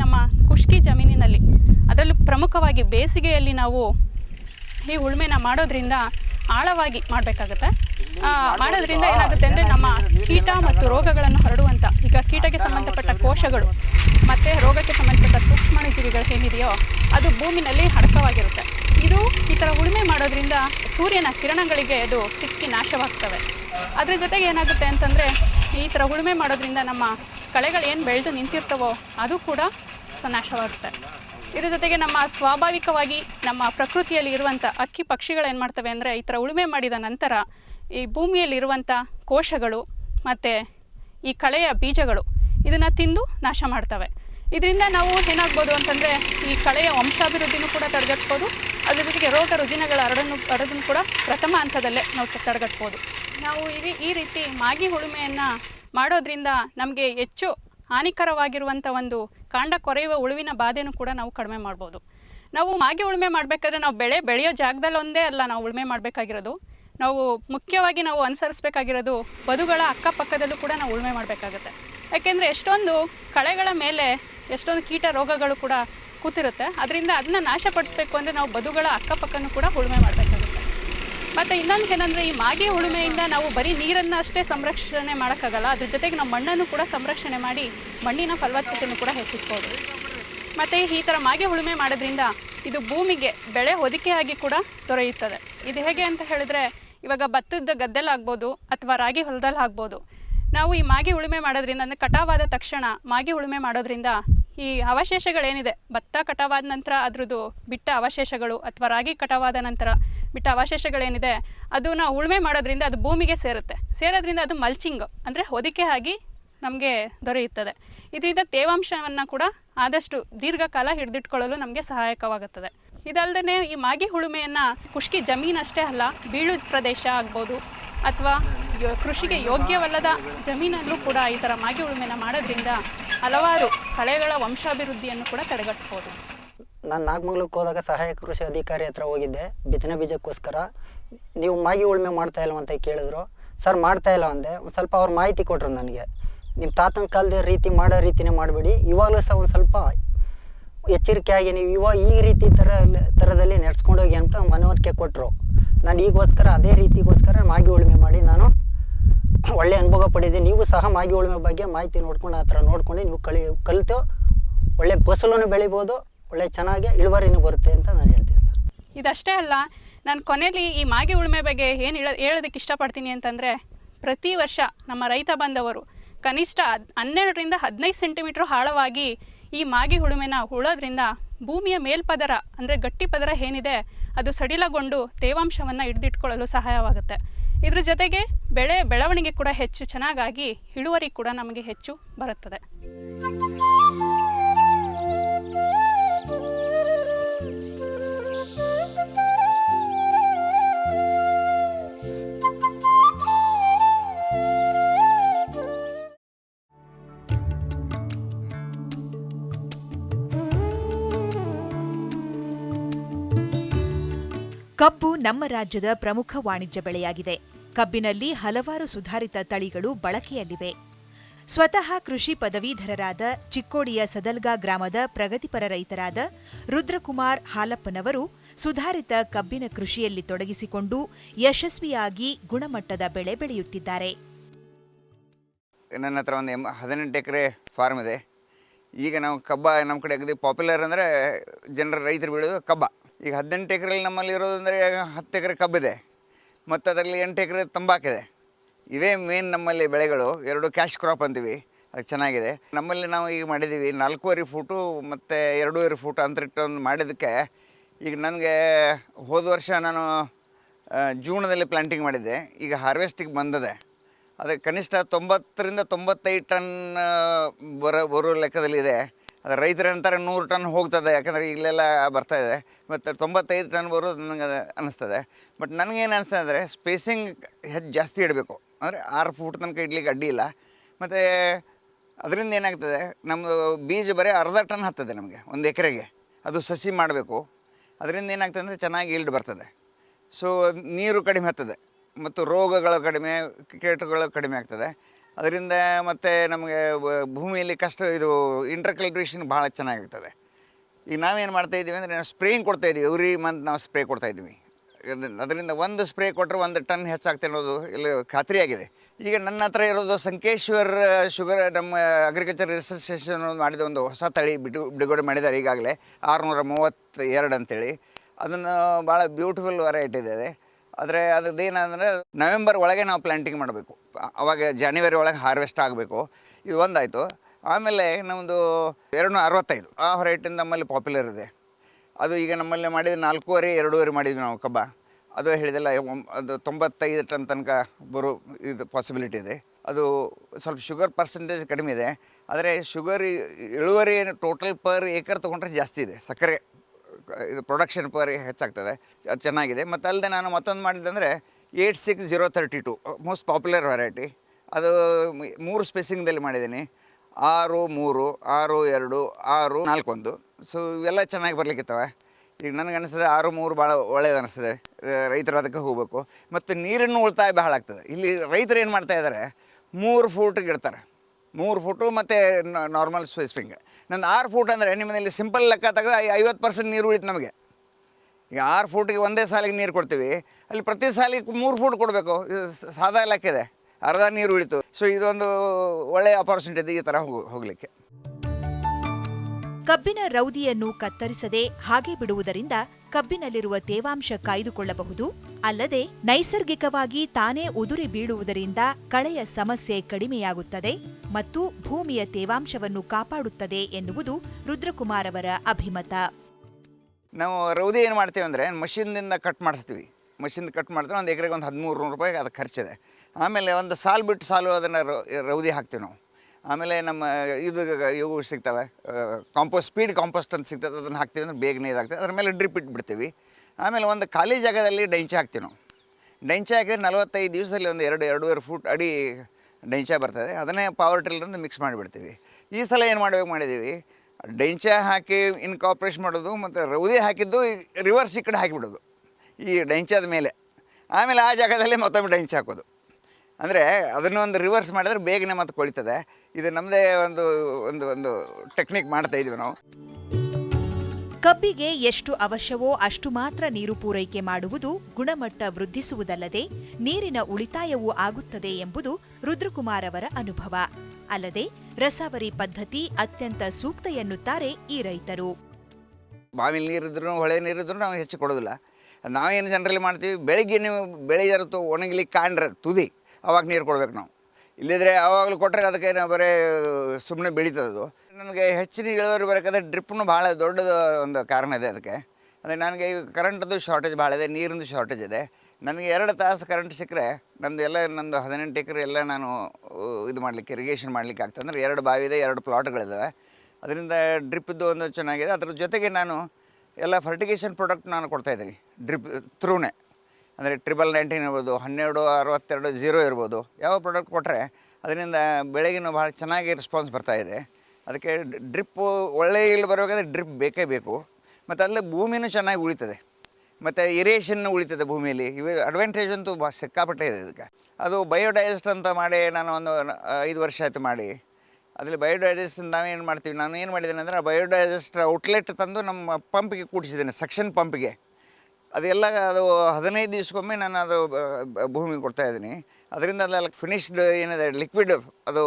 ನಮ್ಮ ಕುಷ್ಕಿ ಜಮೀನಿನಲ್ಲಿ ಅದರಲ್ಲೂ ಪ್ರಮುಖವಾಗಿ ಬೇಸಿಗೆಯಲ್ಲಿ ನಾವು ಈ ಉಳುಮೆನ ಮಾಡೋದ್ರಿಂದ ಆಳವಾಗಿ ಮಾಡಬೇಕಾಗತ್ತೆ. ಮಾಡೋದ್ರಿಂದ ಏನಾಗುತ್ತೆ ಅಂದರೆ ನಮ್ಮ ಕೀಟ ಮತ್ತು ರೋಗಗಳನ್ನು ಹರಡುವಂಥ ಈಗ ಕೀಟಕ್ಕೆ ಸಂಬಂಧಪಟ್ಟ ಕೋಶಗಳು ಮತ್ತು ರೋಗಕ್ಕೆ ಸಂಬಂಧಪಟ್ಟ ಸೂಕ್ಷ್ಮಾಣುಜೀವಿಗಳು ಏನಿದೆಯೋ ಅದು ಭೂಮಿನಲ್ಲಿ ಹಡಕವಾಗಿರುತ್ತೆ. ಇದು ಈ ಥರ ಉಳುಮೆ ಮಾಡೋದ್ರಿಂದ ಸೂರ್ಯನ ಕಿರಣಗಳಿಗೆ ಅದು ಸಿಕ್ಕಿ ನಾಶವಾಗ್ತವೆ. ಅದ್ರ ಜೊತೆಗೆ ಏನಾಗುತ್ತೆ ಅಂತಂದರೆ ಈ ಥರ ಉಳುಮೆ ಮಾಡೋದ್ರಿಂದ ನಮ್ಮ ಕಳೆಗಳು ಏನು ಬೆಳೆದು ನಿಂತಿರ್ತವೋ ಅದು ಕೂಡ ಸ ನಾಶವಾಗುತ್ತೆ. ಇದ್ರ ಜೊತೆಗೆ ನಮ್ಮ ಸ್ವಾಭಾವಿಕವಾಗಿ ನಮ್ಮ ಪ್ರಕೃತಿಯಲ್ಲಿ ಇರುವಂಥ ಅಕ್ಕಿ ಪಕ್ಷಿಗಳು ಏನು ಮಾಡ್ತವೆ ಅಂದರೆ ಈ ಥರ ಉಳುಮೆ ಮಾಡಿದ ನಂತರ ಈ ಭೂಮಿಯಲ್ಲಿರುವಂಥ ಕೋಶಗಳು ಮತ್ತು ಈ ಕಳೆಯ ಬೀಜಗಳು ಇದನ್ನು ತಿಂದು ನಾಶ ಮಾಡ್ತವೆ. ಇದರಿಂದ ನಾವು ಏನಾಗ್ಬೋದು ಅಂತಂದರೆ ಈ ಕಳೆಯ ವಂಶಾಭಿವೃದ್ಧಿನೂ ಕೂಡ ತಡೆಗಟ್ಬೋದು. ಅದ್ರ ಜೊತೆಗೆ ರೋಗ ರುಜಿನಗಳ ಹರಡನ್ನು ಹರಡನ್ನು ಕೂಡ ಪ್ರಥಮ ಹಂತದಲ್ಲೇ ನಾವು ತಡೆಗಟ್ಬೋದು. ನಾವು ಈ ಈ ರೀತಿ ಮಾಗಿ ಉಳುಮೆಯನ್ನು ಮಾಡೋದ್ರಿಂದ ನಮಗೆ ಹೆಚ್ಚು ಹಾನಿಕರವಾಗಿರುವಂಥ ಒಂದು ಕಾಂಡ ಕೊರೆಯುವ ಉಳುವಿನ ಬಾಧೆನೂ ಕೂಡ ನಾವು ಕಡಿಮೆ ಮಾಡ್ಬೋದು. ನಾವು ಮಾಗಿ ಉಳುಮೆ ಮಾಡಬೇಕಾದ್ರೆ ನಾವು ಬೆಳೆ ಬೆಳೆಯೋ ಜಾಗದಲ್ಲಿ ಒಂದೇ ಅಲ್ಲ ನಾವು ಉಳುಮೆ ಮಾಡಬೇಕಾಗಿರೋದು. ನಾವು ಮುಖ್ಯವಾಗಿ ನಾವು ಅನುಸರಿಸಬೇಕಾಗಿರೋದು ಬದುಗಳ ಅಕ್ಕಪಕ್ಕದಲ್ಲೂ ಕೂಡ ನಾವು ಉಳುಮೆ ಮಾಡಬೇಕಾಗುತ್ತೆ. ಯಾಕೆಂದರೆ ಎಷ್ಟೊಂದು ಕಳೆಗಳ ಮೇಲೆ ಎಷ್ಟೊಂದು ಕೀಟ ರೋಗಗಳು ಕೂಡ ಕೂತಿರುತ್ತೆ. ಅದರಿಂದ ಅದನ್ನ ನಾಶಪಡಿಸ್ಬೇಕು ಅಂದರೆ ನಾವು ಬದುಗಳ ಅಕ್ಕಪಕ್ಕನೂ ಕೂಡ ಉಳುಮೆ ಮಾಡಬೇಕಾಗುತ್ತೆ. ಮತ್ತು ಇನ್ನೊಂದು ಏನಂದರೆ, ಈ ಮಾಗಿ ಉಳುಮೆಯಿಂದ ನಾವು ಬರೀ ನೀರನ್ನು ಅಷ್ಟೇ ಸಂರಕ್ಷಣೆ ಮಾಡೋಕ್ಕಾಗಲ್ಲ. ಅದ್ರ ಜೊತೆಗೆ ನಮ್ಮ ಮಣ್ಣನ್ನು ಕೂಡ ಸಂರಕ್ಷಣೆ ಮಾಡಿ ಮಣ್ಣಿನ ಫಲವತ್ತತೆಯನ್ನು ಕೂಡ ಹೆಚ್ಚಿಸ್ಬೋದು. ಮತ್ತು ಈ ಥರ ಮಾಗಿ ಉಳುಮೆ ಮಾಡೋದ್ರಿಂದ ಇದು ಭೂಮಿಗೆ ಬೆಳೆ ಹೊದಿಕೆಯಾಗಿ ಕೂಡ ದೊರೆಯುತ್ತದೆ. ಇದು ಹೇಗೆ ಅಂತ ಹೇಳಿದ್ರೆ, ಇವಾಗ ಭತ್ತದ ಗದ್ದೆಲಾಗ್ಬೋದು ಅಥವಾ ರಾಗಿ ಹೊಲದಲ್ಲಿ ಆಗ್ಬೋದು ನಾವು ಈ ಮಾಗಿ ಉಳುಮೆ ಮಾಡೋದ್ರಿಂದ ಅಂದರೆ ಕಟಾವಾದ ತಕ್ಷಣ ಮಾಗಿ ಉಳುಮೆ ಮಾಡೋದ್ರಿಂದ ಈ ಅವಶೇಷಗಳೇನಿದೆ? ಭತ್ತ ಕಟಾವಾದ ನಂತರ ಅದರದ್ದು ಬಿಟ್ಟ ಅವಶೇಷಗಳು ಅಥವಾ ರಾಗಿ ಕಟಾವಾದ ನಂತರ ಬಿಟ್ಟ ಅವಶೇಷಗಳೇನಿದೆ, ಅದನ್ನು ಉಳುಮೆ ಮಾಡೋದ್ರಿಂದ ಅದು ಭೂಮಿಗೆ ಸೇರುತ್ತೆ. ಸೇರೋದ್ರಿಂದ ಅದು ಮಲ್ಚಿಂಗ್ ಅಂದರೆ ಹೊದಿಕೆ ಆಗಿ ನಮಗೆ ದೊರೆಯುತ್ತದೆ. ಇದರಿಂದ ತೇವಾಂಶವನ್ನು ಕೂಡ ಆದಷ್ಟು ದೀರ್ಘಕಾಲ ಹಿಡಿದಿಟ್ಕೊಳ್ಳಲು ನಮಗೆ ಸಹಾಯಕವಾಗುತ್ತದೆ. ಇದಲ್ಲದೆ ಈ ಮಾಗಿ ಉಳುಮೆಯನ್ನು ಖುಷ್ಕಿ ಜಮೀನಷ್ಟೇ ಅಲ್ಲ, ಬೀಳು ಪ್ರದೇಶ ಆಗ್ಬೋದು ಅಥವಾ ಕೃಷಿಗೆ ಯೋಗ್ಯವಲ್ಲದ ಜಮೀನಲ್ಲೂ ಕೂಡ ಈ ಥರ ಮಾಗಿ ಉಳುಮೆನ ಮಾಡೋದ್ರಿಂದ ಹಲವಾರು ಕಳೆಗಳ ವಂಶಾಭಿವೃದ್ಧಿಯನ್ನು ಕೂಡ ತಡೆಗಟ್ಟಬಹುದು ನಾನು ನಾಗಮಂಗ್ಲಕ್ಕೆ ಹೋದಾಗ ಸಹಾಯಕ ಕೃಷಿ ಅಧಿಕಾರಿ ಹತ್ರ ಹೋಗಿದ್ದೆ. ಬಿತ್ತನೆ ಬೀಜಕ್ಕೋಸ್ಕರ. ನೀವು ಮಾಗಿ ಉಳುಮೆ ಮಾಡ್ತಾ ಇಲ್ಲ ಅಂತ ಕೇಳಿದ್ರು. ಸರ್, ಮಾಡ್ತಾ ಇಲ್ಲ ಅಂದೆ. ಒಂದು ಸ್ವಲ್ಪ ಅವ್ರು ಮಾಹಿತಿ ಕೊಟ್ಟರು ನನಗೆ. ನಿಮ್ಮ ತಾತನ ಕಾಲದ ರೀತಿ ಮಾಡೋ ರೀತಿನೇ ಮಾಡಬೇಡಿ. ಇವಾಗಲೂ ಸಹ ಒಂದು ಸ್ವಲ್ಪ ಎಚ್ಚರಿಕೆಯಾಗಿ ನೀವು ಇವಾಗ ಈ ರೀತಿ ಥರ ಥರದಲ್ಲಿ ನಡೆಸ್ಕೊಂಡೋಗಿ ಅಂತ ಮನವರಿಕೆ ಕೊಟ್ಟರು ನಾನು ಈಗೋಸ್ಕರ ಅದೇ ರೀತಿಗೋಸ್ಕರ ಮಾಗಿ ಉಳುಮೆ ಮಾಡಿ ನಾನು ಒಳ್ಳೆ ಅನುಭವ ಪಡೆದಿ, ನೀವು ಸಹ ಮಾಗಿ ಉಳುಮೆ ಬಗ್ಗೆ ಮಾಹಿತಿ ನೋಡ್ಕೊಂಡು ಆ ಥರ ನೋಡ್ಕೊಂಡು ನೀವು ಕಲಿ ಕಲಿತು ಒಳ್ಳೆ ಫಸಲನ್ನು ಬೆಳಿಬೋದು, ಒಳ್ಳೆ ಚೆನ್ನಾಗಿ ಇಳುವರಿನೂ ಬರುತ್ತೆ ಅಂತ ನಾನು ಹೇಳ್ತೀನಿ ಇದಷ್ಟೇ ಅಲ್ಲ, ನಾನು ಕೊನೆಯಲ್ಲಿ ಈ ಮಾಗಿ ಉಳುಮೆ ಬಗ್ಗೆ ಏನು ಹೇಳ, ಹೇಳೋದಕ್ಕೆ ಇಷ್ಟಪಡ್ತೀನಿ ಅಂತಂದರೆ, ಪ್ರತಿ ವರ್ಷ ನಮ್ಮ ರೈತ ಬಂದವರು ಕನಿಷ್ಠ ಹನ್ನೆರಡರಿಂದ ಹದಿನೈದು ಸೆಂಟಿಮೀಟ್ರ್ ಆಳವಾಗಿ ಈ ಮಾಗಿ ಉಳುಮೆನ ಉಳೋದ್ರಿಂದ ಭೂಮಿಯ ಮೇಲ್ಪದರ, ಅಂದರೆ ಗಟ್ಟಿ ಪದರ ಏನಿದೆ, ಅದು ಸಡಿಲಗೊಂಡು ತೇವಾಂಶವನ್ನು ಹಿಡಿದಿಟ್ಕೊಳ್ಳಲು ಸಹಾಯವಾಗುತ್ತೆ. ಇದ್ರ ಜೊತೆಗೆ ಬೆಳೆ ಬೆಳವಣಿಗೆ ಕೂಡ ಹೆಚ್ಚು ಚೆನ್ನಾಗಾಗಿ ಇಳುವರಿ ಕೂಡ ನಮಗೆ ಹೆಚ್ಚು ಬರುತ್ತದೆ. ಕಬ್ಬು ನಮ್ಮ ರಾಜ್ಯದ ಪ್ರಮುಖ ವಾಣಿಜ್ಯ ಬೆಳೆಯಾಗಿದೆ. ಕಬ್ಬಿನಲ್ಲಿ ಹಲವಾರು ಸುಧಾರಿತ ತಳಿಗಳು ಬಳಕೆಯಲ್ಲಿವೆ. ಸ್ವತಃ ಕೃಷಿ ಪದವೀಧರರಾದ ಚಿಕ್ಕೋಡಿಯ ಸದಲ್ಗಾ ಗ್ರಾಮದ ಪ್ರಗತಿಪರ ರೈತರಾದ ರುದ್ರಕುಮಾರ್ ಹಾಲಪ್ಪನವರು ಸುಧಾರಿತ ಕಬ್ಬಿನ ಕೃಷಿಯಲ್ಲಿ ತೊಡಗಿಸಿಕೊಂಡು ಯಶಸ್ವಿಯಾಗಿ ಗುಣಮಟ್ಟದ ಬೆಳೆ ಬೆಳೆಯುತ್ತಿದ್ದಾರೆ. ನನ್ನ ಹತ್ರ ಒಂದು ಎಂ, ಹದಿನೆಂಟು ಎಕರೆ ಫಾರ್ಮ್ ಇದೆ. ಈಗ ನಾವು ಕಬ್ಬ ನಮ್ಮ ಕಡೆ ಅಗದಿ ಪಾಪ್ಯುಲರ್ ಅಂದರೆ ಜನರ ರೈತರು ಬೆಳೆಯೋದು ಕಬ್ಬ. ಈಗ ಹದಿನೆಂಟು ಎಕರೆಲಿ ನಮ್ಮಲ್ಲಿ ಇರೋದಂದರೆ ಹತ್ತು ಎಕರೆ ಕಬ್ಬಿದೆ ಮತ್ತು ಅದರಲ್ಲಿ ಎಂಟು ಎಕರೆ ತಂಬಾಕಿದೆ ಇವೇ ಮೇನ್ ನಮ್ಮಲ್ಲಿ ಬೆಳೆಗಳು, ಎರಡು ಕ್ಯಾಶ್ ಕ್ರಾಪ್ ಅಂತೀವಿ, ಅದು ಚೆನ್ನಾಗಿದೆ. ನಮ್ಮಲ್ಲಿ ನಾವು ಈಗ ಮಾಡಿದ್ದೀವಿ ನಾಲ್ಕೂವರೆ ಫೂಟು ಮತ್ತು ಎರಡೂವರೆ ಫೂಟ್ ಅಂತರಿಟ್ಟು ಒಂದು ಮಾಡಿದ್ದಕ್ಕೆ ಈಗ ನನಗೆ ಹೋದ ವರ್ಷ ನಾನು ಜೂನದಲ್ಲಿ ಪ್ಲಾಂಟಿಂಗ್ ಮಾಡಿದ್ದೆ. ಈಗ ಹಾರ್ವೆಸ್ಟಿಗೆ ಬಂದಿದೆ. ಅದಕ್ಕೆ ಕನಿಷ್ಠ ತೊಂಬತ್ತರಿಂದ ತೊಂಬತ್ತೈದು ಟನ್ ಬರೋ ಬರೋ ಲೆಕ್ಕದಲ್ಲಿದೆ. ಅದು ರೈತರು ಅಂತಾರೆ ನೂರು ಟನ್ ಹೋಗ್ತದೆ, ಯಾಕಂದರೆ ಇಲ್ಲೆಲ್ಲ ಬರ್ತಾ ಇದೆ. ಮತ್ತು ತೊಂಬತ್ತೈದು ಟನ್ ಬರೋದು ನನಗೆ ಅನ್ನಿಸ್ತದೆ ಬಟ್ ನನಗೇನು ಅನಿಸ್ತದೆ ಅಂದರೆ ಸ್ಪೇಸಿಂಗ್ ಹೆಚ್ಚು ಜಾಸ್ತಿ ಇಡಬೇಕು. ಅಂದರೆ ಆರು ಫೂಟ್ ತನಕ ಇಡ್ಲಿಕ್ಕೆ ಅಡ್ಡಿ ಇಲ್ಲ. ಮತ್ತು ಅದರಿಂದ ಏನಾಗ್ತದೆ ನಮ್ಮದು ಬೀಜ ಬರೀ ಅರ್ಧ ಟನ್ ಹತ್ತದೆ ನಮಗೆ ಒಂದು ಎಕರೆಗೆ. ಅದು ಸಸಿ ಮಾಡಬೇಕು. ಅದರಿಂದ ಏನಾಗ್ತದೆ ಅಂದರೆ ಚೆನ್ನಾಗಿ ಇಲ್ಡ್ ಬರ್ತದೆ. ಸೊ ನೀರು ಕಡಿಮೆ ಹತ್ತದೆ. ಮತ್ತು ರೋಗಗಳು ಕಡಿಮೆ, ಕೀಟಗಳು ಕಡಿಮೆ ಆಗ್ತದೆ. ಅದರಿಂದ ಮತ್ತು ನಮಗೆ ಭೂಮಿಯಲ್ಲಿ ಕಷ್ಟ, ಇದು ಇಂಟರ್ಕಲ್ಟ್ರೇಷನ್ ಭಾಳ ಚೆನ್ನಾಗಿರ್ತದೆ. ಈಗ ನಾವೇನು ಮಾಡ್ತಾಯಿದ್ದೀವಿ ಅಂದರೆ, ನಾವು ಸ್ಪ್ರೇಯಿಂಗ್ ಕೊಡ್ತಾಯಿದ್ದೀವಿ ಎವ್ರಿ ಮಂತ್ ನಾವು ಸ್ಪ್ರೇ ಕೊಡ್ತಾಯಿದ್ದೀವಿ ಅದರಿಂದ ಒಂದು ಸ್ಪ್ರೇ ಕೊಟ್ಟರೆ ಒಂದು ಟನ್ ಹೆಚ್ಚಾಗ್ತದೆ ಅನ್ನೋದು ಇಲ್ಲಿ ಖಾತ್ರಿಯಾಗಿದೆ ಈಗ ನನ್ನ ಹತ್ರ ಇರೋದು ಸಂಕೇಶ್ವರ್ ಶುಗರ್ ನಮ್ಮ ಅಗ್ರಿಕಲ್ಚರ್ ರಿಸರ್ಚ್ ಸ್ಟೇಷನ್ ಮಾಡಿದ ಒಂದು ಹೊಸ ತಳಿ ಬಿಡು, ಬಿಡುಗಡೆ ಮಾಡಿದ್ದಾರೆ ಈಗಾಗಲೇ. ಆರುನೂರ ಮೂವತ್ತ ಎರಡು ಅಂತೇಳಿ. ಅದನ್ನು ಭಾಳ ಬ್ಯೂಟಿಫುಲ್ ವೆರೈಟಿ ಇದೆ. ಆದರೆ ಅದ್ರದ್ದು ಏನಂದರೆ ನವೆಂಬರ್ ಒಳಗೆ ನಾವು ಪ್ಲಾಂಟಿಂಗ್ ಮಾಡಬೇಕು. ಅವಾಗ ಜಾನ್ವರಿ ಒಳಗೆ ಹಾರ್ವೆಸ್ಟ್ ಆಗಬೇಕು. ಇದು ಒಂದಾಯಿತು. ಆಮೇಲೆ ನಮ್ಮದು ಎರಡು ಅರವತ್ತೈದು. ಆ ಹೊರೈಟಿಂದ ನಮ್ಮಲ್ಲಿ ಪಾಪ್ಯುಲರ್ ಇದೆ. ಅದು ಈಗ ನಮ್ಮಲ್ಲಿ ಮಾಡಿದ ನಾಲ್ಕೂವರೆ, ಎರಡೂವರೆ ಮಾಡಿದ್ವಿ ನಾವು ಕಬ್ಬ. ಅದು ಹೇಳಿದೆಲ್ಲ ಅದು ತೊಂಬತ್ತೈದು ಟನ್ ತನಕ ಬರೋ, ಇದು ಪಾಸಿಬಿಲಿಟಿ ಇದೆ. ಅದು ಸ್ವಲ್ಪ ಶುಗರ್ ಪರ್ಸೆಂಟೇಜ್ ಕಡಿಮೆ ಇದೆ. ಆದರೆ ಶುಗರ್ ಇಳುವರಿ ಟೋಟಲ್ ಪರ್ ಏಕರ್ ತೊಗೊಂಡ್ರೆ ಜಾಸ್ತಿ ಇದೆ, ಸಕ್ಕರೆ. ಇದು ಪ್ರೊಡಕ್ಷನ್ ಪರ್ ಹೆಚ್ಚಾಗ್ತದೆ. ಅದು ಚೆನ್ನಾಗಿದೆ. ಮತ್ತು ಅಲ್ಲದೆ ನಾನು ಮತ್ತೊಂದು ಮಾಡಿದ್ದಂದರೆ eight six zero thirty two most popular variety ಅದು ಮೂರು ಸ್ಪೇಸಿಂಗ್ದಲ್ಲಿ ಮಾಡಿದ್ದೀನಿ. ಆರು, ಮೂರು, ಆರು, ಎರಡು, ಆರು ನಾಲ್ಕೊಂದು ಸೊ ಇವೆಲ್ಲ ಚೆನ್ನಾಗಿ ಬರ್ಲಿಕ್ಕಿತ್ತವೆ. ಈಗ ನನಗೆ ಅನಿಸ್ತದೆ ಆರು, ಮೂರು ಭಾಳ ಒಳ್ಳೇದು ಅನಿಸ್ತದೆ. ರೈತರು ಅದಕ್ಕೆ ಹೋಗಬೇಕು. ಮತ್ತು ನೀರಿನ ಉಳಿತಾಯ ಬಹಳ ಆಗ್ತದೆ. ಇಲ್ಲಿ ರೈತರು ಏನು ಮಾಡ್ತಾ ಇದ್ದಾರೆ? ಮೂರು ಫೂಟ್ಗೆ ಇಡ್ತಾರೆ ಮೂರು ಫುಟು ಮತ್ತು ನಾರ್ಮಲ್ ಸ್ಪೇಸಿಂಗ್ ನಂದು ಆರು ಫೂಟ್ ಅಂದರೆ ನಿಮ್ಮಲ್ಲಿ ಸಿಂಪಲ್ ಲೆಕ್ಕ ತೆಗೆದ್ರೆ ಐವತ್ತು ಪರ್ಸೆಂಟ್ ನೀರು ಉಳಿತು ನಮಗೆ. ಈಗ ಆರು ಫೂಟಿಗೆ ಒಂದೇ ಸಾಲಿಗೆ ನೀರು ಕೊಡ್ತೀವಿ. ಅಲ್ಲಿ ಪ್ರತಿ ಸಾಲಿಗೆ ಮೂರು ಫೂಟ್ ಕೊಡಬೇಕು. ಸಾದಾ ಲೆಕ್ಕ ಇದೆ ಅರ್ಧ ನೀರು ಉಳಿತು. ಸೊ ಇದೊಂದು ಒಳ್ಳೆಯ ಅಪಾರ್ಚುನಿಟಿ ಈ ಥರ ಹೋಗು, ಹೋಗಲಿಕ್ಕೆ. ಕಬ್ಬಿನ ರೌದಿಯನ್ನು ಕತ್ತರಿಸದೆ ಹಾಗೆ ಬಿಡುವುದರಿಂದ ಕಬ್ಬಿನಲ್ಲಿರುವ ತೇವಾಂಶ ಕಾಯ್ದುಕೊಳ್ಳಬಹುದು, ಅಲ್ಲದೆ ನೈಸರ್ಗಿಕವಾಗಿ ತಾನೇ ಉದುರಿ ಬೀಳುವುದರಿಂದ ಕಳೆಯ ಸಮಸ್ಯೆ ಕಡಿಮೆಯಾಗುತ್ತದೆ ಮತ್ತು ಭೂಮಿಯ ತೇವಾಂಶವನ್ನು ಕಾಪಾಡುತ್ತದೆ ಎನ್ನುವುದು ರುದ್ರಕುಮಾರ್ ಅವರ ಅಭಿಮತ. ನಾವು ರೌದಿ ಏನು ಮಾಡ್ತೇವೆ ಅಂದರೆ ಮಷಿನ್ದಿಂದ ಕಟ್ ಮಾಡಿಸ್ತೀವಿ. ಮಷಿನ್ ಕಟ್ ಮಾಡಿದ್ರೆ ಒಂದು ಎಕರೆಗೆ ಒಂದು ಹದಿಮೂರು ನೂರು ರೂಪಾಯಿ ಅದು ಖರ್ಚಿದೆ. ಆಮೇಲೆ ಒಂದು ಸಾಲು ಬಿಟ್ಟು ಸಾಲು ಅದನ್ನು ರೌದಿ ಹಾಕ್ತೀವಿ ನಾವು. ಆಮೇಲೆ ನಮ್ಮ, ಇದು ಇವು ಸಿಗ್ತವೆ ಕಾಂಪೋಸ್ಟ್ ಸ್ಪೀಡ್ ಕಾಂಪೋಸ್ಟ್ ಅಂತ ಸಿಗ್ತದೆ, ಅದನ್ನು ಹಾಕ್ತೀವಿ ಅಂದ್ರೆ ಬೇಗನೆ ಇದಾಗ್ತದೆ ಅದ್ರ ಮೇಲೆ ಡ್ರಿಪ್ ಇಟ್ಬಿಡ್ತೀವಿ. ಆಮೇಲೆ ಒಂದು ಖಾಲಿ ಜಾಗದಲ್ಲಿ ಡೈಂಚ ಹಾಕ್ತೀವಿ ನಾವು. ಡೈಂಚ ಹಾಕಿದ್ರೆ ನಲವತ್ತೈದು ದಿವಸದಲ್ಲಿ ಒಂದು ಎರಡು, ಎರಡೂವರೆ ಫೂಟ್ ಅಡಿ ಡೈಂಚ ಬರ್ತದೆ. ಅದನ್ನೇ ಪವರ್ ಟಿಲ್ಲರಿಂದ ಮಿಕ್ಸ್ ಮಾಡಿಬಿಡ್ತೀವಿ. ಈ ಸಲ ಏನು ಮಾಡಬೇಕು ಮಾಡಿದ್ದೀವಿ ಡೈಂಚ ಹಾಕಿ ಇನ್ಕಾಪ್ರೇಷನ್ ಮಾಡೋದು, ಮತ್ತು ರೌದಿ ಹಾಕಿದ್ದು ರಿವರ್ಸ್ ಈ ಕಡೆ ಹಾಕಿಬಿಡೋದು. ಈ ಡೈಂಚಾದ ಮೇಲೆ. ಆಮೇಲೆ ಆ ಜಾಗದಲ್ಲಿ ಮತ್ತೊಮ್ಮೆ ಡೆಂಚ್ ಹಾಕೋದು. ಅಂದರೆ ಅದನ್ನು ಒಂದು ರಿವರ್ಸ್ ಮಾಡಿದ್ರೆ ಬೇಗನೆ ಮತ್ತೆ ಕೊಳಿತದೆ. ಇದು ನಮ್ಮದೇ ಒಂದು ಒಂದು ಒಂದು ಟೆಕ್ನಿಕ್ ಮಾಡ್ತಾ ಇದೀವಿ ನಾವು. ಕಬ್ಬಿಗೆ ಎಷ್ಟು ಅವಶ್ಯವೋ ಅಷ್ಟು ಮಾತ್ರ ನೀರು ಪೂರೈಕೆ ಮಾಡುವುದು ಗುಣಮಟ್ಟ ವೃದ್ಧಿಸುವುದಲ್ಲದೆ ನೀರಿನ ಉಳಿತಾಯವೂ ಆಗುತ್ತದೆ ಎಂಬುದು ರುದ್ರಕುಮಾರ್ ಅವರ ಅನುಭವ. ಅಲ್ಲದೆ ರಸಾವರಿ ಪದ್ಧತಿ ಅತ್ಯಂತ ಸೂಕ್ತ ಎನ್ನುತ್ತಾರೆ ಈ ರೈತರು. ಬಾವಿಲಿ ನೀರಿದ್ರು ಹೊಳೆ ನೀರಿದ್ರು ನಾವು ಹೆಚ್ಚು ಕೊಡೋದಿಲ್ಲ ನಾವೇನು ಜನರಲ್ಲಿ ಮಾಡ್ತೀವಿ ಬೆಳಿಗ್ಗೆ ನೀವು ಬೆಳೆ ಇರುತ್ತೋ ಒಣಗ್ಲಿಕ್ಕೆ ಕಾಣ್ರೆ ತುದಿ. ಅವಾಗ ನೀರು ಕೊಡ್ಬೇಕು ನಾವು. ಇಲ್ಲಿದ್ರೆ ಆವಾಗಲೂ ಕೊಟ್ಟರೆ ಅದಕ್ಕೆ ನಾವು ಬರೀ ಸುಮ್ಮನೆ ಬೆಳೀತದದು. ನನಗೆ ಹೆಚ್ಚಿನ ಇಳುವರಿ ಬರೋಕ್ಕಂದ್ರೆ ಡ್ರಿಪ್ನು ಭಾಳ ದೊಡ್ಡದು ಒಂದು ಕಾರಣ ಇದೆ ಅದಕ್ಕೆ. ಅಂದರೆ ನನಗೆ ಈಗ ಕರೆಂಟದ್ದು ಶಾರ್ಟೇಜ್ ಭಾಳ ಇದೆ, ನೀರಿಂದು ಶಾರ್ಟೇಜ್ ಇದೆ. ನನಗೆ ಎರಡು ತಾಸು ಕರೆಂಟ್ ಸಿಕ್ಕರೆ ನಂದು ಎಲ್ಲ, ನಂದು ಹದಿನೆಂಟು ಎಕರೆ ಎಲ್ಲ ನಾನು ಇದು ಮಾಡಲಿಕ್ಕೆ ಇರಿಗೇಷನ್ ಮಾಡಲಿಕ್ಕೆ ಆಗ್ತದೆ. ಅಂದರೆ ಎರಡು ಬಾವಿ ಇದೆ, ಎರಡು ಪ್ಲಾಟ್ಗಳಿದ್ದಾವೆ ಅದರಿಂದ ಡ್ರಿಪ್ದು ಒಂದು ಚೆನ್ನಾಗಿದೆ. ಅದ್ರ ಜೊತೆಗೆ ನಾನು ಎಲ್ಲ ಫರ್ಟಿಗೇಷನ್ ಪ್ರಾಡಕ್ಟ್ ನಾನು ಕೊಡ್ತಾಯಿದ್ದೀನಿ ಡ್ರಿಪ್ ಥ್ರೂನೇ ಅಂದರೆ ಟ್ರಿಬಲ್ ನೈನ್ಟೀನ್ ಇರ್ಬೋದು, ಹನ್ನೆರಡು, ಅರವತ್ತೆರಡು ಜೀರೋ ಇರ್ಬೋದು. ಯಾವ ಪ್ರಾಡಕ್ಟ್ ಕೊಟ್ಟರೆ ಅದರಿಂದ ಬೆಳಗಿನ ಭಾಳ ಚೆನ್ನಾಗಿ ರೆಸ್ಪಾನ್ಸ್ ಬರ್ತಾಯಿದೆ ಅದಕ್ಕೆ ಡ್ರಿಪ್ಪು ಒಳ್ಳೆ ಇಲ್ಲಿ ಬರಬೇಕಾದ್ರೆ ಡ್ರಿಪ್ ಬೇಕೇ ಬೇಕು. ಮತ್ತು ಅಲ್ಲಿ ಭೂಮಿನೂ ಚೆನ್ನಾಗಿ ಉಳಿತದೆ. ಮತ್ತು ಇರೇಷನ್ ಉಳಿತದೆ ಭೂಮಿಯಲ್ಲಿ. ಇವು ಅಡ್ವಾಂಟೇಜ್ ಅಂತೂ ಬಾ ಸಿಕ್ಕಾಪಟ್ಟೆ ಇದೆ ಇದಕ್ಕೆ. ಅದು ಬಯೋಡೈಜೆಸ್ಟ್ ಅಂತ ಮಾಡಿ ನಾನು ಒಂದು, ಐದು ವರ್ಷ ಆಯಿತು ಮಾಡಿ. ಅದರಲ್ಲಿ ಬಯೋಡೈಜೆಸ್ಟ್ ನಾವೇನು ಮಾಡ್ತೀವಿ? ನಾನು ಏನು ಮಾಡಿದ್ದೇನೆ ಅಂದರೆ ಬಯೋಡೈಜೆಸ್ಟ್ ಔಟ್ಲೆಟ್ ತಂದು ನಮ್ಮ ಪಂಪಿಗೆ ಕೂಡಿಸಿದ್ದೇನೆ ಸೆಕ್ಷನ್ ಪಂಪಿಗೆ ಅದೆಲ್ಲ ಅದು ಹದಿನೈದು ದಿವ್ಸಕ್ಕೊಮ್ಮೆ ನಾನು ಅದು ಭೂಮಿ ಕೊಡ್ತಾ ಇದ್ದೀನಿ. ಅದರಿಂದ ಅದೆಲ್ಲ ಫಿನಿಶ್ಡ್ ಏನಿದೆ ಲಿಕ್ವಿಡ್ ಅದು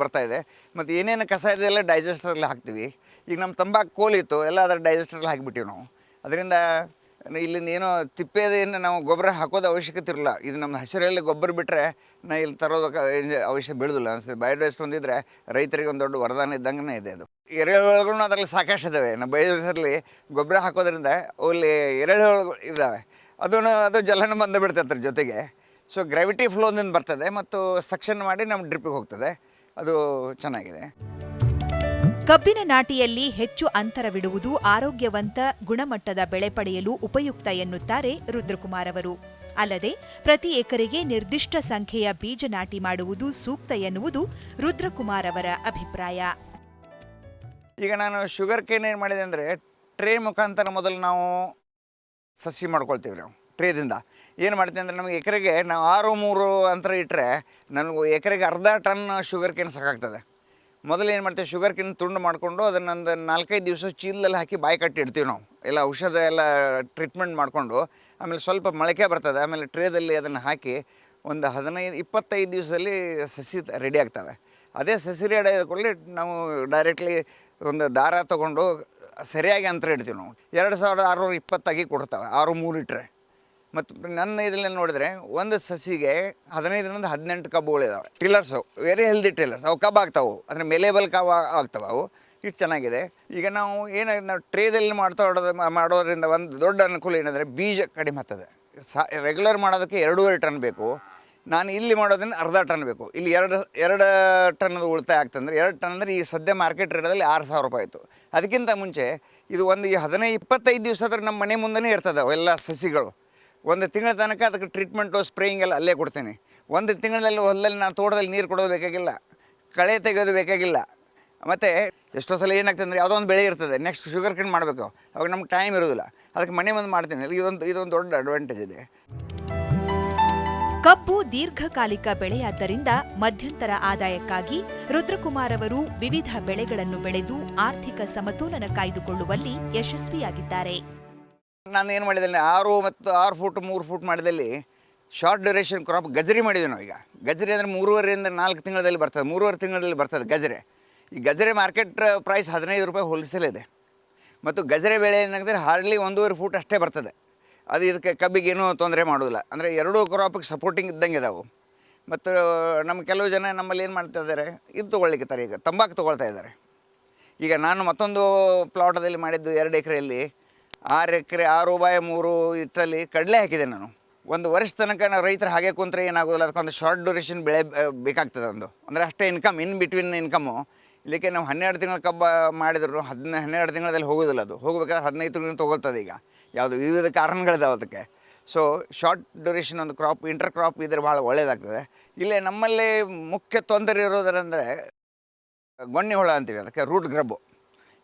ಬರ್ತಾ ಇದೆ. ಮತ್ತು ಏನೇನು ಕಸ ಇದೆ ಎಲ್ಲ ಡೈಜೆಸ್ಟರಲ್ಲಿ ಹಾಕ್ತೀವಿ. ಈಗ ನಮ್ಮ ತಂಬಾಕು ಕೋಲಿತ್ತು ಎಲ್ಲ ಅದರ ಡೈಜೆಸ್ಟರಲ್ಲಿ ಹಾಕಿಬಿಟ್ಟಿವಿ ನಾವು. ಅದರಿಂದ ಇಲ್ಲಿಂದ ಏನೋ ತಿಪ್ಪೇದೇನು ನಾವು ಗೊಬ್ಬರ ಹಾಕೋದು ಅವಶ್ಯಕತೆ ಇರಲ್ಲ ಇದು ನಮ್ಮ ಹಸಿರಲ್ಲಿ ಗೊಬ್ಬರ ಬಿಟ್ಟರೆ ನಾ ಇಲ್ಲಿ ತರೋದಕ್ಕೆ ಏನು ಅವಶ್ಯ ಬೀಳೋದಿಲ್ಲ ಅನಿಸ್ತದೆ ಬಯೋಡೈಸ್ಟ್ ಹೊಂದಿದ್ರೆ ರೈತರಿಗೆ ಒಂದು ದೊಡ್ಡ ವರದಾನ ಇದ್ದಂಗೆ ಇದೆ ಅದು. ಎರೆಹುಳುಗಳು ಅದರಲ್ಲಿ ಸಾಕಷ್ಟು ಇದ್ದಾವೆ ನಮ್ಮ ಬಯೋಡೈಸಲ್ಲಿ ಗೊಬ್ಬರ ಹಾಕೋದ್ರಿಂದ ಅಲ್ಲಿ ಎರೆಹುಳುಗಳು ಇದ್ದಾವೆ ಅದನ್ನು, ಅದು ಜಲನ ಬಂದು ಅದ್ರ ಜೊತೆಗೆ. ಸೊ ಗ್ರಾವಿಟಿ ಫ್ಲೋದಿಂದ ಬರ್ತದೆ ಮತ್ತು ಸಕ್ಷನ್ ಮಾಡಿ ನಮ್ಮ ಡ್ರಿಪ್ಪಿಗೆ ಹೋಗ್ತದೆ. ಅದು ಚೆನ್ನಾಗಿದೆ. ಕಬ್ಬಿನ ನಾಟಿಯಲ್ಲಿ ಹೆಚ್ಚು ಅಂತರವಿಡುವುದು ಆರೋಗ್ಯವಂತ ಗುಣಮಟ್ಟದ ಬೆಳೆ ಪಡೆಯಲು ಉಪಯುಕ್ತ ಎನ್ನುತ್ತಾರೆ ರುದ್ರಕುಮಾರ್ ಅವರು. ಅಲ್ಲದೆ, ಪ್ರತಿ ಎಕರೆಗೆ ನಿರ್ದಿಷ್ಟ ಸಂಖ್ಯೆಯ ಬೀಜ ನಾಟಿ ಮಾಡುವುದು ಸೂಕ್ತ ಎನ್ನುವುದು ರುದ್ರಕುಮಾರ್ ಅವರ ಅಭಿಪ್ರಾಯ. ಈಗ ನಾನು ಶುಗರ್ ಕೇನ್ ಏನು ಮಾಡಿದೆ ಅಂದರೆ ಟ್ರೇ ಮುಖಾಂತರ ಮೊದಲು ನಾವು ಸಸಿ ಮಾಡ್ಕೊಳ್ತೀವಿ ನಾವು ಟ್ರೇದಿಂದ ಏನು ಮಾಡ್ತೀವಿ ಅಂದರೆ, ನಮಗೆ ಎಕರೆಗೆ ನಾವು ಆರು ಮೂರು ಅಂತರ ಇಟ್ಟರೆ ನನಗೆ ಎಕರೆಗೆ ಅರ್ಧ ಟನ್ ಶುಗರ್ ಕೇನ್ ಸಾಕಾಗ್ತದೆ. ಮೊದಲು ಏನು ಮಾಡ್ತೀವಿ ಶುಗರ್ ಕಿನ್ ತುಂಡು ಮಾಡಿಕೊಂಡು ಅದನ್ನೊಂದು ನಾಲ್ಕೈದು ದಿವಸ ಚೀಲದಲ್ಲಿ ಹಾಕಿ ಬಾಯಿ ಕಟ್ಟಿ ಇಡ್ತೀವಿ ನಾವು. ಎಲ್ಲ ಔಷಧ ಎಲ್ಲ ಟ್ರೀಟ್ಮೆಂಟ್ ಮಾಡಿಕೊಂಡು, ಆಮೇಲೆ ಸ್ವಲ್ಪ ಮೊಳಕೆ ಬರ್ತದೆ, ಆಮೇಲೆ ಟ್ರೇದಲ್ಲಿ ಅದನ್ನು ಹಾಕಿ ಒಂದು ಹದಿನೈದು, ಇಪ್ಪತ್ತೈದು ದಿವಸದಲ್ಲಿ ಸಸಿ ರೆಡಿ ಆಗ್ತವೆ. ಅದೇ ಸಸಿ ರೆಡಿ ಆದ ಕೂಡಲೇ ನಾವು ಡೈರೆಕ್ಟ್ಲಿ ಒಂದು ದಾರ ತೊಗೊಂಡು ಸರಿಯಾಗಿ ಅಂತರ ಇಡ್ತೀವಿ ನಾವು. ಎರಡು ಸಾವಿರದ ಆರುನೂರ ಇಪ್ಪತ್ತಾಗಿ ಕೊಡ್ತವೆ, ಆರು ಮೂರು ಇಟ್ಟರೆ ಮತ್ತು ನನ್ನ ಇದರಲ್ಲಿ ನೋಡಿದ್ರೆ ಒಂದು ಸಸಿಗೆ ಹದಿನೈದರಿಂದ ಹದಿನೆಂಟು ಕಬ್ಬುಗಳಿದಾವೆ ಟಿಲ್ಲರ್ಸು ವೆರಿ ಹೆಲ್ದಿ ಟಿಲ್ಲರ್ಸ್ ಅವು ಕಬ್ಬು ಆಗ್ತಾವೆ. ಅಂದರೆ ಮೇಲೇಬಲ್ ಕಬ್ಬು ಆಗ್ತವೆ ಅವು. ಇಷ್ಟು ಚೆನ್ನಾಗಿದೆ. ಈಗ ನಾವು ಏನಾಗಿದೆ ನಾವು ಟ್ರೇದಲ್ಲಿ ಮಾಡ್ತಾ ಮಾಡೋದ್ರಿಂದ ಒಂದು ದೊಡ್ಡ ಅನುಕೂಲ ಏನಂದರೆ ಬೀಜ ಕಡಿಮೆ ಆಗ್ತದೆ. ಸಾ ರೆಗ್ಯುಲರ್ ಮಾಡೋದಕ್ಕೆ ಎರಡೂವರೆ ಟನ್ ಬೇಕು. ನಾನು ಇಲ್ಲಿ ಮಾಡೋದ್ರಿಂದ ಅರ್ಧ ಟನ್ ಬೇಕು. ಇಲ್ಲಿ ಎರಡು ಎರಡು ಟನ್ ಉಳಿತಾಯ ಆಗ್ತಂದ್ರೆ ಎರಡು ಟನ್ ಅಂದರೆ ಈ ಸದ್ಯ ಮಾರ್ಕೆಟ್ ರೇಟದಲ್ಲಿ ಆರು ಸಾವಿರ ರೂಪಾಯಿ ಆಯಿತು. ಅದಕ್ಕಿಂತ ಮುಂಚೆ ಇದು ಒಂದು ಈ ಹದಿನೈದು ಇಪ್ಪತ್ತೈದು ದಿವಸ ಆದ್ರೆ ನಮ್ಮ ಮನೆ ಮುಂದೆನೇ ಇರ್ತದೆ ಅವೆಲ್ಲ ಸಸಿಗಳು. ಒಂದು ತಿಂಗಳ ತನಕ ಅದಕ್ಕೆ ಟ್ರೀಟ್ಮೆಂಟು ಸ್ಪ್ರೇಯಿಂಗ್ ಎಲ್ಲ ಅಲ್ಲೇ ಕೊಡ್ತೀನಿ. ಒಂದು ತಿಂಗಳಲ್ಲಿ ಹೊಲದಲ್ಲಿ ನಾನು ತೋಟದಲ್ಲಿ ನೀರು ಕೊಡೋದು ಬೇಕಾಗಿಲ್ಲ. ಕಳೆ ತೆಗೆಯೋದು ಬೇಕಾಗಿಲ್ಲ. ಮತ್ತು ಎಷ್ಟೋ ಸಲ ಏನಾಗ್ತದೆ ಅಂದರೆ ಯಾವುದೋ ಒಂದು ಬೆಳೆ ಇರ್ತದೆ ನೆಕ್ಸ್ಟ್ ಶುಗರ್ ಕೇನ್ ಮಾಡಬೇಕು. ಅವಾಗ ನಮ್ಗೆ ಟೈಮ್ ಇರೋದಿಲ್ಲ ಅದಕ್ಕೆ ಮನೆ ಮುಂದೆ ಮಾಡ್ತೀನಿ. ಇದೊಂದು ಇದೊಂದು ದೊಡ್ಡ ಅಡ್ವಾಂಟೇಜ್ ಇದೆ. ಕಬ್ಬು ದೀರ್ಘಕಾಲಿಕ ಬೆಳೆಯಾದ್ದರಿಂದ ಮಧ್ಯಂತರ ಆದಾಯಕ್ಕಾಗಿ ರುದ್ರಕುಮಾರ್ ಅವರು ವಿವಿಧ ಬೆಳೆಗಳನ್ನು ಬೆಳೆದು ಆರ್ಥಿಕ ಸಮತೋಲನ ಕಾಯ್ದುಕೊಳ್ಳುವಲ್ಲಿ ಯಶಸ್ವಿಯಾಗಿದ್ದಾರೆ. ನಾನು ಏನು ಮಾಡಿದ್ದೇನೆ, ಆರು ಮತ್ತು ಆರು ಫುಟ್, ಮೂರು ಫುಟ್ ಮಾಡಿದಲ್ಲಿ ಶಾರ್ಟ್ ಡ್ಯೂರೇಷನ್ ಕ್ರಾಪ್ ಗಜರಿ ಮಾಡಿದ್ವಿ ನಾವು ಈಗ. ಗಜರಿ ಅಂದರೆ ಮೂರುವರೆಯಿಂದ ನಾಲ್ಕು ತಿಂಗಳಲ್ಲಿ ಬರ್ತದೆ, ಮೂರುವರೆ ತಿಂಗಳಲ್ಲಿ ಬರ್ತದೆ ಗಜರೆ. ಈ ಗಜರೆ ಮಾರ್ಕೆಟ್ ಪ್ರೈಸ್ ಹದಿನೈದು ರೂಪಾಯಿ ಹೋಲ್ಸೇಲ್ ಮತ್ತು ಗಜರೆ ಬೆಳೆ ಏನಾಗಿದೆ ಹಾರ್ಡ್ಲಿ ಒಂದೂವರೆ ಫೂಟ್ ಅಷ್ಟೇ ಬರ್ತದೆ. ಅದು ಇದಕ್ಕೆ ಕಬ್ಬಿಗೆ ಏನೂ ತೊಂದರೆ ಮಾಡೋದಿಲ್ಲ. ಅಂದರೆ ಎರಡೂ ಕ್ರಾಪಿಗೆ ಸಪೋರ್ಟಿಂಗ್ ಇದ್ದಂಗೆ ಇದಾವೆ. ಮತ್ತು ನಮ್ಮ ಕೆಲವು ಜನ ನಮ್ಮಲ್ಲಿ ಏನು ಮಾಡ್ತಾ ಇದ್ದಾರೆ, ಇದು ತೊಗೊಳ್ಲಿಕ್ಕೆ ಈಗ, ತಂಬಾಕು ತೊಗೊಳ್ತಾ ಇದ್ದಾರೆ. ಈಗ ನಾನು ಮತ್ತೊಂದು ಪ್ಲಾಟದಲ್ಲಿ ಮಾಡಿದ್ದು ಎರಡು ಎಕರೆಯಲ್ಲಿ ಆರು ಎಕರೆ, ಆರು ಬಾಯ ಮೂರು ಇತ್ತಲ್ಲಿ ಕಡಲೆ ಹಾಕಿದೆ ನಾನು. ಒಂದು ವರ್ಷ ತನಕ ನಾವು ರೈತರು ಹಾಗೆ ಕುಂತ್ರೆ ಏನಾಗೋದಿಲ್ಲ ಅದಕ್ಕೊಂದು ಶಾರ್ಟ್ ಡ್ಯೂರೇಷನ್ ಬೆಳೆ ಬೇಕಾಗ್ತದೆ ಒಂದು. ಅಂದರೆ ಅಷ್ಟೇ ಇನ್ಕಮ್ ಇನ್ ಬಿಟ್ವೀನ್ ಇನ್ಕಮ್ಮು ಇದಕ್ಕೆ ನಾವು ಹನ್ನೆರಡು ತಿಂಗಳ ಕಬ್ಬ ಮಾಡಿದ್ರು ಹದಿನೈದು ಹನ್ನೆರಡು ತಿಂಗಳಲ್ಲಿ ಹೋಗೋದಿಲ್ಲ ಅದು. ಹೋಗಬೇಕಾದ್ರೆ ಹದಿನೈದು ತಿಂಗಳು ತೊಗೊಳ್ತದೆ ಈಗ. ಯಾವುದು ವಿವಿಧ ಕಾರಣಗಳಿದಾವೆ ಅದಕ್ಕೆ. ಸೊ ಶಾರ್ಟ್ ಡ್ಯೂರೇಷನ್ ಒಂದು ಕ್ರಾಪ್ ಇಂಟರ್ ಕ್ರಾಪ್ ಇದ್ರೆ ಭಾಳ ಒಳ್ಳೆಯದಾಗ್ತದೆ ಇಲ್ಲೇ ನಮ್ಮಲ್ಲಿ ಮುಖ್ಯ ತೊಂದರೆ ಇರೋದ್ರಂದರೆ ಗೊಣ್ಣೆ ಹುಳ ಅಂತೀವಿ, ಅದಕ್ಕೆ ರೂಟ್ ಗ್ರಬ್ಬು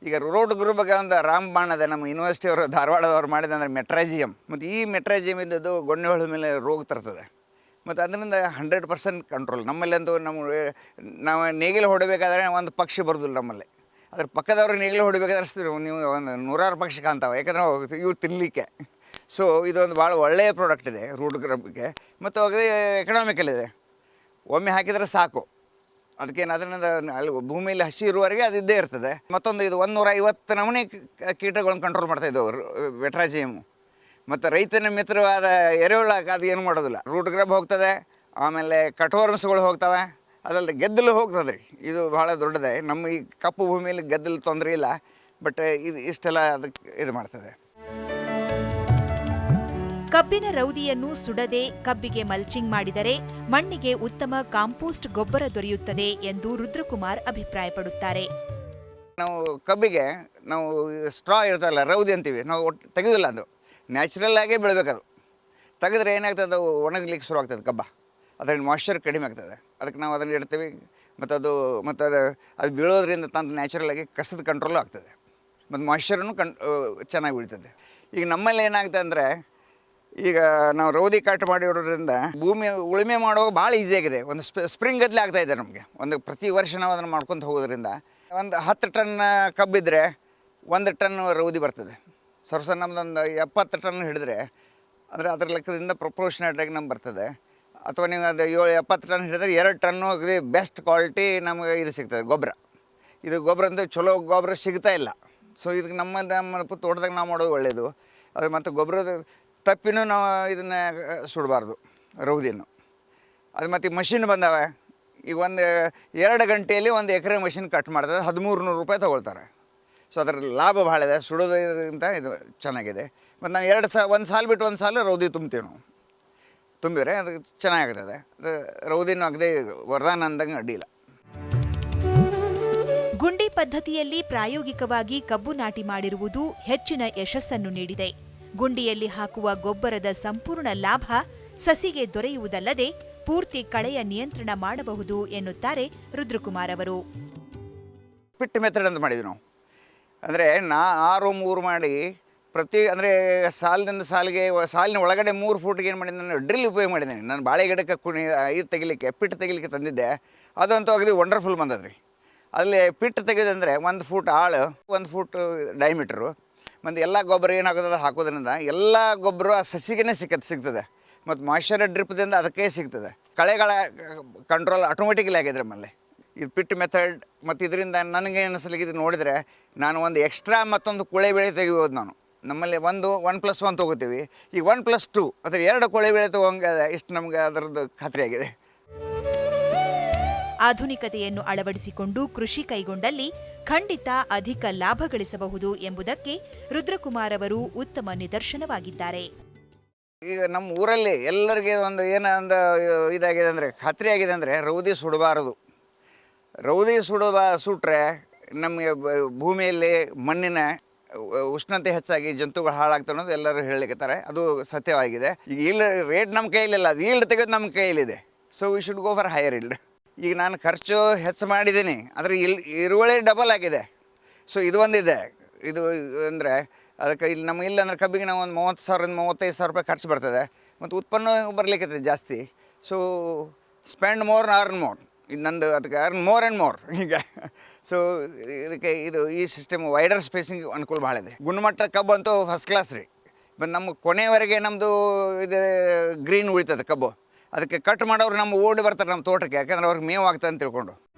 ಈಗ ರೋಡ್ ಗ್ರಬ್ಗೆ ರಾಮ್ ರಾಮಬಾಣ ಅದೇ ನಮ್ಮ ಯೂನಿವರ್ಸಿಟಿಯವರು ಧಾರವಾಡದವ್ರು ಮಾಡಿದೆ ಅಂದರೆ ಮೆಟ್ರಾಜಿಯಮ್ ಮತ್ತು ಈ ಮೆಟ್ರಾಜಿಯಂ ಇದ್ದದ್ದು ಗೊಣ್ಣೆ ಹುಳದ ಮೇಲೆ ರೋಗ ತರ್ತದೆ. ಮತ್ತು ಅದರಿಂದ ಹಂಡ್ರೆಡ್ ಪರ್ಸೆಂಟ್ ಕಂಟ್ರೋಲ್ ನಮ್ಮಲ್ಲಂತೂ ನಮ್ಮ ನಾವು ನೇಗಿಲು ಹೊಡಬೇಕಾದ್ರೆ ಒಂದು ಪಕ್ಷಿ ಬರೋದಿಲ್ಲ ನಮ್ಮಲ್ಲಿ. ಅದ್ರ ಪಕ್ಕದವ್ರು ನೇಗಿಲು ಹೊಡಬೇಕಾದ್ರೆ ನೀವು ಒಂದು ನೂರಾರು ಪಕ್ಷಿ ಕಾಣ್ತಾವೆ. ಯಾಕಂದ್ರೆ ಇವು ತಿನ್ನಲಿಕ್ಕೆ ಸೊ ಇದೊಂದು ಭಾಳ ಒಳ್ಳೆಯ ಪ್ರಾಡಕ್ಟ್ ಇದೆ ರೂಟ್ ಗ್ರಬ್ಗೆ. ಮತ್ತು ಅದೇ ಎಕನಾಮಿಕಲ್ ಇದೆ. ಒಮ್ಮೆ ಹಾಕಿದರೆ ಸಾಕು. ಅದಕ್ಕೇನು ಅದರಿಂದ ಅಲ್ಲಿ ಭೂಮಿಯಲ್ಲಿ ಹಸಿ ಇರುವವರೆಗೆ ಅದು ಇದ್ದೇ ಇರ್ತದೆ. ಮತ್ತೊಂದು ಇದು ಒಂದು ನೂರ ಐವತ್ತು ನಮೂನೆ ಕೀಟಗಳನ್ನು ಕಂಟ್ರೋಲ್ ಮಾಡ್ತಾ ಇದ್ದವರು ವೆಟ್ರಾಜಿಯಮು ಮತ್ತು ರೈತನ ಮಿತ್ರವಾದ ಎರೆಹುಳ ಅದು ಏನು ಮಾಡೋದಿಲ್ಲ. ರೂಟ್ ಗ್ರಬ್ ಹೋಗ್ತದೆ, ಆಮೇಲೆ ಕಠೋರ್ಮ್ಸ್ಗಳು ಹೋಗ್ತವೆ ಅದಲ್ಲದೆ ಗೆದ್ದಲು ಹೋಗ್ತದೆ. ರೀ ಇದು ಭಾಳ ದೊಡ್ಡದೇ. ನಮ್ಮ ಈ ಕಪ್ಪು ಭೂಮಿಯಲ್ಲಿ ಗೆದ್ದಲು ತೊಂದರೆ ಇಲ್ಲ ಬಟ್ ಇದು ಇಷ್ಟೆಲ್ಲ ಅದಕ್ಕೆ ಇದು ಮಾಡ್ತದೆ. ಕಬ್ಬಿನ ರೌದಿಯನ್ನು ಸುಡದೆ ಕಬ್ಬಿಗೆ ಮಲ್ಚಿಂಗ್ ಮಾಡಿದರೆ ಮಣ್ಣಿಗೆ ಉತ್ತಮ ಕಾಂಪೋಸ್ಟ್ ಗೊಬ್ಬರ ದೊರೆಯುತ್ತದೆ ಎಂದು ರುದ್ರಕುಮಾರ್ ಅಭಿಪ್ರಾಯಪಡುತ್ತಾರೆ. ನಾವು ಕಬ್ಬಿಗೆ ನಾವು ಸ್ಟ್ರಾ ಇರ್ತಲ್ಲ ರೌದಿ ಅಂತೀವಿ, ನಾವು ಒಟ್ಟು ತೆಗೆಯೋದಿಲ್ಲ ಅದು. ನ್ಯಾಚುರಲ್ ಆಗೇ ಬೆಳಬೇಕದು. ತೆಗೆದ್ರೆ ಏನಾಗ್ತದೆ, ಅದು ಒಣಗಲಿಕ್ಕೆ ಶುರು ಆಗ್ತದೆ ಕಬ್ಬ. ಅದರಲ್ಲಿ ಮಾಯ್ಶ್ಚರ್ ಕಡಿಮೆ ಆಗ್ತದೆ. ಅದಕ್ಕೆ ನಾವು ಅದನ್ನು ಇಡ್ತೀವಿ. ಮತ್ತು ಅದು ಮತ್ತು ಅದು ಅದು ಬೀಳೋದ್ರಿಂದ ತಂದು ನ್ಯಾಚುರಲ್ ಆಗಿ ಕಸದ ಕಂಟ್ರೋಲು ಆಗ್ತದೆ. ಮತ್ತು ಮಾಯ್ಶ್ಚರನ್ನು ಕಣ್ ಚೆನ್ನಾಗಿ ಉಳಿತದೆ. ಈಗ ನಮ್ಮಲ್ಲಿ ಏನಾಗ್ತದೆ ಅಂದರೆ ಈಗ ನಾವು ರೌದಿ ಕಟ್ ಮಾಡಿರೋದ್ರಿಂದ ಭೂಮಿ ಉಳುಮೆ ಮಾಡುವಾಗ ಭಾಳ ಆಗಿದೆ. ಒಂದು ಸ್ಪ ಸ್ಪ್ರಿಂಗ್ ಗದ್ಲೆ ಆಗ್ತಾ ಇದೆ ನಮಗೆ. ಒಂದು ಪ್ರತಿ ವರ್ಷ ನಾವು ಅದನ್ನು ಮಾಡ್ಕೊತ ಹೋಗೋದ್ರಿಂದ. ಒಂದು ಹತ್ತು ಟನ್ ಕಬ್ಬಿದ್ರೆ ಒಂದು ಟನ್ ರೌದಿ ಬರ್ತದೆ. ಸರ್ಸ ನಮ್ದೊಂದು ಎಪ್ಪತ್ತು ಟನ್ ಹಿಡಿದ್ರೆ ಅಂದರೆ ಅದರ ಲೆಕ್ಕದಿಂದ ಪ್ರೊಪೋರ್ಷನೇಟಾಗಿ ನಮ್ಗೆ ಬರ್ತದೆ. ಅಥವಾ ನೀವು ಅದು ಏಳು, ಎಪ್ಪತ್ತು ಟನ್ ಹಿಡಿದ್ರೆ ಎರಡು ಟನ್ನು ಬೆಸ್ಟ್ ಕ್ವಾಲಿಟಿ ನಮಗೆ ಇದು ಸಿಗ್ತದೆ, ಗೊಬ್ಬರ. ಇದು ಗೊಬ್ಬರ ಅಂತ ಚಲೋ ಗೊಬ್ಬರ ಸಿಗ್ತಾ ಇಲ್ಲ. ಸೊ ಇದಕ್ಕೆ ನಮ್ಮ ನಮ್ಮ ತೋಟದಾಗ ನಾವು ಮಾಡೋದು ಒಳ್ಳೆಯದು ಅದು ಮತ್ತು ಗೊಬ್ಬರದ ತಪ್ಪಿನೂ ನಾವು ಇದನ್ನು ಸುಡಬಾರ್ದು, ರೌದಿಯನ್ನು. ಅದು ಮತ್ತು ಮಷಿನ್ ಬಂದಾವೆ, ಈಗ ಒಂದು ಎರಡು ಗಂಟೆಯಲ್ಲಿ ಒಂದು ಎಕರೆ ಮಷಿನ್ ಕಟ್ ಮಾಡ್ತದೆ ಹದಿಮೂರು ನೂರು ರೂಪಾಯಿ ತೊಗೊಳ್ತಾರೆ. ಸೊ ಅದರ ಲಾಭ ಭಾಳ ಇದೆ ಸುಡೋದ್ರಿಂದ ಇದು ಚೆನ್ನಾಗಿದೆ. ಮತ್ತು ನಾವು ಎರಡು ಸಾ, ಒಂದು ಸಾಲು ಬಿಟ್ಟು ಒಂದು ಸಾಲು ರೌದಿ ತುಂಬ್ತೀವಿ ನಾವು. ತುಂಬಿದರೆ ಅದು ಚೆನ್ನಾಗಿರ್ತದೆ ಅದು ರೌದಿನೂ ಆಗದೆ ವರದಾನ ಅಂದಂಗೆ ಅಡ್ಡಿಲ್ಲ ಗುಂಡಿ ಪದ್ಧತಿಯಲ್ಲಿ ಪ್ರಾಯೋಗಿಕವಾಗಿ ಕಬ್ಬು ನಾಟಿ ಮಾಡಿರುವುದು ಹೆಚ್ಚಿನ ಯಶಸ್ಸನ್ನು ನೀಡಿದೆ. ಗುಂಡಿಯಲ್ಲಿ ಹಾಕುವ ಗೊಬ್ಬರದ ಸಂಪೂರ್ಣ ಲಾಭ ಸಸಿಗೆ ದೊರೆಯುವುದಲ್ಲದೆ ಪೂರ್ತಿ ಕಳೆಯ ನಿಯಂತ್ರಣ ಮಾಡಬಹುದು ಎನ್ನುತ್ತಾರೆ ರುದ್ರಕುಮಾರ್ ಅವರು. ಪಿಟ್ ಮೆಥಡ್ ಅಂತ ಮಾಡಿದ್ವಿ ನಾವು. ಅಂದರೆ ನಾ ಆರು ಮೂರು ಮಾಡಿ ಪ್ರತಿ ಅಂದರೆ ಸಾಲಿನಿಂದ ಸಾಲಿಗೆ ಸಾಲಿನ ಒಳಗಡೆ ಮೂರು ಫೂಟ್ಗೆ ಏನು ಮಾಡಿದ್ದೆ ನಾನು ಡ್ರಿಲ್ ಉಪಯೋಗ ಮಾಡಿದ್ದೀನಿ ನಾನು ಬಾಳೆ ಗಿಡಕ್ಕೆ ಕುಣಿ ಇದು ತೆಗಿಲಿಕ್ಕೆ ಪಿಟ್ ತೆಗಿಲಿಕ್ಕೆ ತಂದಿದ್ದೆ. ಅದಂತೂ ಅಗದಿ ವಂಡರ್ಫುಲ್ ಬಂದದ್ರಿ. ಅಲ್ಲಿ ಪಿಟ್ ತೆಗೆದಂದರೆ ಒಂದು ಫೂಟ್ ಆಳು, ಒಂದು ಫೂಟ್ ಡೈಮೀಟ್ರು. ಮತ್ತು ಎಲ್ಲ ಗೊಬ್ಬರ ಏನಾಗೋದು ಹಾಕೋದ್ರಿಂದ ಎಲ್ಲ ಗೊಬ್ಬರ ಆ ಸಸಿಗೇ ಸಿಕ್ಕತ್ತೆ ಸಿಗ್ತದೆ. ಮತ್ತು ಮಾಯ್ಶ್ಚರ್ ಡ್ರಿಪ್ದಿಂದ ಅದಕ್ಕೆ ಸಿಗ್ತದೆ. ಕಳೆಗಳ ಕಂಟ್ರೋಲ್ ಆಟೋಮೆಟಿಕಲಿ ಆಗಿದೆ ನಮ್ಮಲ್ಲಿ ಇದು ಪಿಟ್ ಮೆಥಡ್ ಮತ್ತು ಇದರಿಂದ ನನಗೆ ಅನಿಸ್ಲಿಕ್ಕೆ ನೋಡಿದರೆ ನಾನು ಒಂದು ಎಕ್ಸ್ಟ್ರಾ ಮತ್ತೊಂದು ಕೊಳೆ ಬೆಳೆ ತೆಗಿಬೋದು ನಾನು. ನಮ್ಮಲ್ಲಿ ಒಂದು ಒನ್ ಪ್ಲಸ್ ಒನ್ ತೊಗೋತೀವಿ. ಈಗ ಒನ್ ಪ್ಲಸ್ ಟು ಅಥವಾ ಎರಡು ಕೊಳೆ ಬೆಳೆ ತೊಗೊಂಗೆ ಇಷ್ಟು ನಮಗೆ ಅದರದ್ದು ಖಾತ್ರಿಯಾಗಿದೆ ಆಧುನಿಕತೆಯನ್ನು ಅಳವಡಿಸಿಕೊಂಡು ಕೃಷಿ ಕೈಗೊಂಡಲ್ಲಿ ಖಂಡಿತ ಅಧಿಕ ಲಾಭ ಗಳಿಸಬಹುದು ಎಂಬುದಕ್ಕೆ ರುದ್ರಕುಮಾರ್ ಅವರು ಉತ್ತಮ ನಿದರ್ಶನವಾಗಿದ್ದಾರೆ. ಈಗ ನಮ್ಮ ಊರಲ್ಲಿ ಎಲ್ಲರಿಗೆ ಒಂದು ಏನ ಒಂದು ಇದಾಗಿದೆ ಅಂದರೆ, ಖಾತ್ರಿ ಆಗಿದೆ ಅಂದರೆ ರೌದಿ ಸುಡಬಾರದು. ರೌದಿ ಸುಡಬಾ, ಸುಟ್ರೆ ನಮಗೆ ಭೂಮಿಯಲ್ಲಿ ಮಣ್ಣಿನ ಉಷ್ಣತೆ ಹೆಚ್ಚಾಗಿ ಜಂತುಗಳು ಹಾಳಾಗ್ತವೆ ಅನ್ನೋದು ಎಲ್ಲರೂ ಹೇಳಲಿಕ್ಕತ್ತಾರೆ ಅದು ಸತ್ಯವಾಗಿದೆ. ಈಗ ಇಲ್ಲ ರೇಟ್ ನಮ್ಮ ಕೈಲಿಲ್ಲ, ಅದು ಈಲ್ಡ್ ತೆಗೆದು ನಮ್ಮ ಕೈಯಲ್ಲಿದೆ so we should go for higher yield ಈಗ ನಾನು ಖರ್ಚು ಹೆಚ್ಚು ಮಾಡಿದ್ದೀನಿ, ಆದರೆ ಇಲ್ಲಿ ಇರುವಳಿ ಡಬಲ್ ಆಗಿದೆ. ಸೊ ಇದು ಒಂದಿದೆ. ಇದು ಅಂದರೆ ಅದಕ್ಕೆ ಇಲ್ಲಿ ನಮ್ಮ ಇಲ್ಲ ಅಂದರೆ ಕಬ್ಬಿಗೆ ನಾವು ಒಂದು ಮೂವತ್ತು ಸಾವಿರದಿಂದ ಮೂವತ್ತೈದು ಸಾವಿರ ರೂಪಾಯಿ ಖರ್ಚು ಬರ್ತದೆ. ಮತ್ತು ಉತ್ಪನ್ನ ಬರಲಿಕ್ಕೆ ಜಾಸ್ತಿ. So spend more earn more ಇದು ನಂದು ಅದಕ್ಕೆ ಅರ್ನ್ ಮೋರ್ ಆ್ಯಂಡ್ ಮೋರ್ ಈಗ. ಸೊ ಇದಕ್ಕೆ ಇದು ಈ ಸಿಸ್ಟಮ್ ವೈಡರ್ ಸ್ಪೇಸಿಂಗ್ ಅನುಕೂಲ ಭಾಳ ಇದೆ. ಗುಣಮಟ್ಟ ಕಬ್ಬು ಅಂತೂ ಫಸ್ಟ್ ಕ್ಲಾಸ್ ರೀ. ಬಟ್ ನಮ್ಮ ಕೊನೆಯವರೆಗೆ ನಮ್ಮದು ಇದು ಗ್ರೀನ್ ಉಳಿತದೆ ಕಬ್ಬು. ಅದಕ್ಕೆ ಕಟ್ ಮಾಡೋರು ನಮ್ಮ ಓಡಿ ಬರ್ತಾರೆ ನಮ್ಮ ತೋಟಕ್ಕೆ ಯಾಕಂದ್ರೆ ಅವ್ರಿಗೆ ಮೇವು ಆಗ್ತದೆ ಅಂತ ತಿಳ್ಕೊಂಡು.